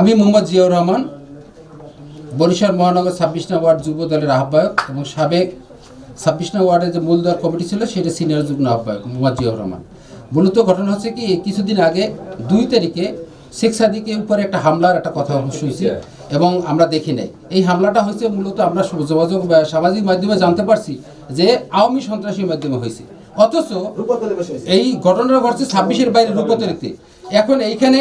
আমি মোহাম্মদ জিয়াউর রহমান বরিশাল মহানগর ছাব্বিশ নং ওয়ার্ড যুব দলের আহ্বায়ক এবং সাবেক ছাব্বিশ নং ওয়ার্ডের যে মূল দল কমিটি ছিল সেটা সিনিয়র যুগ্ম আহ্বায়ক মোহাম্মদ জিয়াউর রহমান। মূলত ঘটনা হচ্ছে কি কিছুদিন আগে দুই তারিখে শেখ সাদিকের উপরে একটা হামলার একটা কথা হয়েছে এবং আমরা দেখি নাই। এই হামলাটা হয়েছে মূলত আমরা যোগাযোগ সামাজিক মাধ্যমে জানতে পারছি যে আওয়ামী সন্ত্রাসীর মাধ্যমে হয়েছে। অথচ এই ঘটনাটা ঘটছে ছাব্বিশের বাইরে রূপতরিতে এখন এইখানে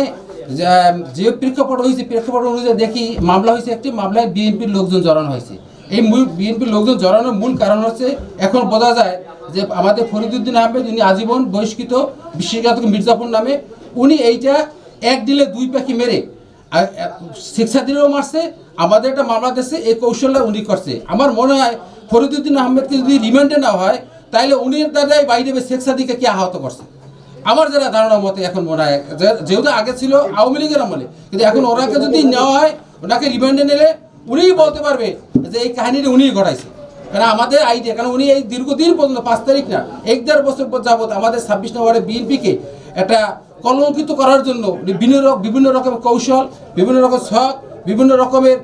যা- প্রেক্ষাপট হয়েছে প্রেক্ষাপট অনুযায়ী দেখি মামলা হয়েছে একটি মামলায় বিএনপির লোকজন জড়ানো হয়েছে। এই বিএনপির লোকজন জড়ানোর মূল কারণ হচ্ছে, এখন বোঝা যায় যে আমাদের ফরিদুদ্দিন আহমেদ উনি আজীবন বহিষ্কৃত বিশ্বঘাতক মির্জাপুর নামে, উনি এইটা এক দিলে দুই পাখি মেরে শিক্ষা দিলেও মারছে, আমাদের একটা মামলা দিচ্ছে এই কৌশলটা উনি করছে। আমার মনে হয় ফরিদুদ্দিন আহমেদকে যদি রিমান্ডে না হয় তাহলে উনি দ্বারাই বাইরে শেখ সাদিকে কি আহত করছে? আমার যারা ধারণা মতে এখন মনে হয় যেহেতু আগে ছিল আওয়ামী লীগের আমলে, কিন্তু এখন ওনাকে যদি নেওয়া হয়, ওনাকে রিমান্ডে নিলে উনিই বলতে পারবে যে এই কাহিনীটা উনিই ঘটাইছে। কারণ আমাদের আইডিয়া কারণ উনি এই দীর্ঘদিন পর্যন্ত, পাঁচ তারিখ না, এক দেড় বছর যাবত আমাদের ছাব্বিশ নম্বরে বিএনপিকে একটা কলঙ্কিত করার জন্য বিভিন্ন বিভিন্ন রকমের কৌশল, বিভিন্ন রকম শখ বিভিন্ন রকমের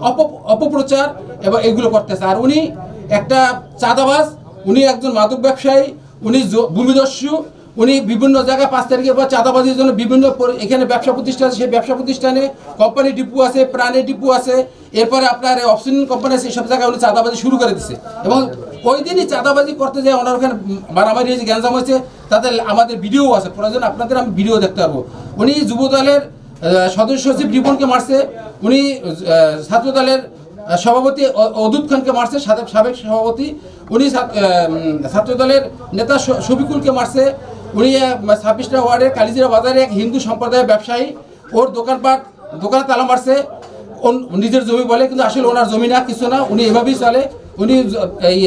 অপ- অপপ্রচার এবং এগুলো করতেছে। আর উনি একটা চাঁদাবাজ, উনি একজন মাদক ব্যবসায়ী, উনি ভূমিদস্যু উনি বিভিন্ন জায়গায় পাঁচ তারিখের পর চাঁদাবাজির জন্য বিভিন্ন এখানে ব্যবসা প্রতিষ্ঠান আছে। সেই ব্যবসা প্রতিষ্ঠানে কোম্পানি ডিপু আছে, প্রাণী ডিপু আছে। এরপরে আপনার অপশন কোম্পানি আছে সব জায়গায় উনি চাঁদাবাজি শুরু করে দিচ্ছে এবং ওই দিনই চাঁদাবাজি করতে যায় ওনার ওখানে মারামারি হয়েছে, গ্যাঞ্জাম হয়েছে। তাদের আমাদের ভিডিও আছে। প্রয়োজন আপনাদের আমি ভিডিও দেখতে পারব। উনি যুব দলের সদস্য সচিব রিপনকে মারছে। উনি ছাত্র দলের সভাপতি অদূত খানকে মারছে, সাবেক সভাপতি। উনি ছাত্র- দলের নেতা শফিকুলকে মারছে। উনি ছাব্বিশটা ওয়ার্ডের কালিজিরা বাজারে এক হিন্দু সম্প্রদায়ের ব্যবসায়ী, ওর দোকানপাট, দোকানে তালা মারছে। নিজের জমি বলে, কিন্তু আসলে ওনার জমি না, কিছু না। উনি এভাবেই চলে। উনি এই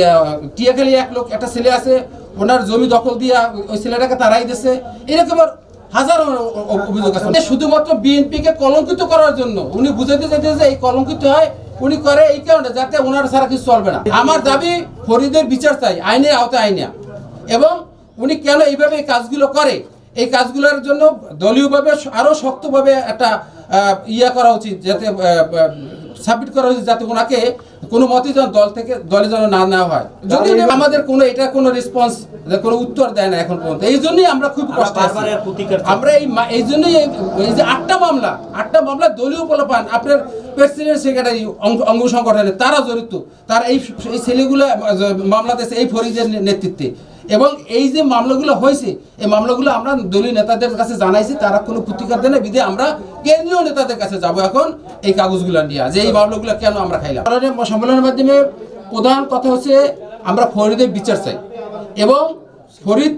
টিয়াখালী এক লোক, একটা ছেলে আছে। ওনার জমি দখল দিয়ে ওই ছেলেটাকে তারাই দিছে। এরকম হাজারো অভিযোগ আছে। উনি শুধুমাত্র বিএনপিকে কলঙ্কিত করার জন্য, উনি বুঝাতে চাইতে যে এই কলঙ্কিত হয়, উনি করে এই কারণে যাতে ওনার ছাড়া কিছু চলবে না। আমার দাবি, ফরিদের বিচার চাই, আইনের আওতায় আইনা এবং উনি কেন এইভাবে এই কাজগুলো করে? এই কাজগুলোর জন্য দলীয়ভাবে আরও শক্তভাবে একটা ইয়া করা উচিত যাতে সাবমিট করা উচিত যাতে ওনাকে কোনো মতেই যেন দল থেকে দলে যেন না নেওয়া হয়। যদি আমাদের কোনো এটা কোনো রেসপন্স কোনো উত্তর দেয় না এখন পর্যন্ত। এই জন্যই আমরা খুব কষ্ট। আমরা এই এই জন্যই এই- যে আটটা মামলা আটটা মামলা দলীয় পোলাপান আপনার প্রেসিডেন্ট সেক্রেটারি অঙ্গ- সংগঠনে তারা জড়িত। তার এই এই ছেলেগুলো মামলা দিয়েছে এই ফরিদের নেতৃত্বে। এবং এই যে মামলাগুলো হয়েছে, এই মামলাগুলো আমরা দলীয় নেতাদের কাছে জানাইছি, তারা কোনো প্রতিকার দেয় না বিধে আমরা কেন্দ্রীয় নেতাদের কাছে যাব এখন এই কাগজগুলো নিয়ে। যে এই মামলাগুলো কেন আমরা খাইলাম? সম্মেলনের- মাধ্যমে প্রধান কথা হচ্ছে, আমরা ফরিদের বিচার চাই। এবং ফরিদ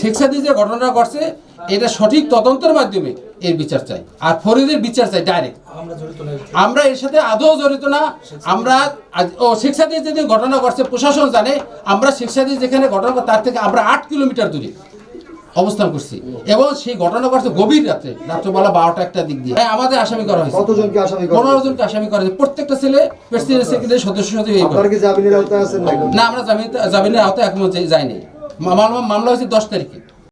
শেখ সাদি যে ঘটনাটা ঘটছে এটা সঠিক তদন্তের মাধ্যমে এর বিচার চাই। আর ফরিদের বিচার চাই ডাইরেক্ট আমরা এর সাথে। আদৌ জড়িত না। আমরা ও শেখ সাদি যেদিন ঘটনা ঘটছে প্রশাসন জানে আমরা শেখ সাদি যেখানে ঘটনা তার থেকে আমরা আট কিলোমিটার দূরে অবস্থান করছি। এবং সেই ঘটনা ঘটছে গভীর রাত্রে রাত্রবেলা বারোটা একটা দিক দিয়ে। হ্যাঁ, আমাদের আসামি করা হয়েছে। কতজনকে আসামি করা পনেরো জনকে আসামি করা হয়েছে। প্রত্যেকটা ছেলে প্রেসিডেন্ট সেক্রেটারি সদস্য সদস্য না আমরা জামিনের আওতায় এখন যাইনি। মামলা মামলা হয়েছে দশ তারিখে।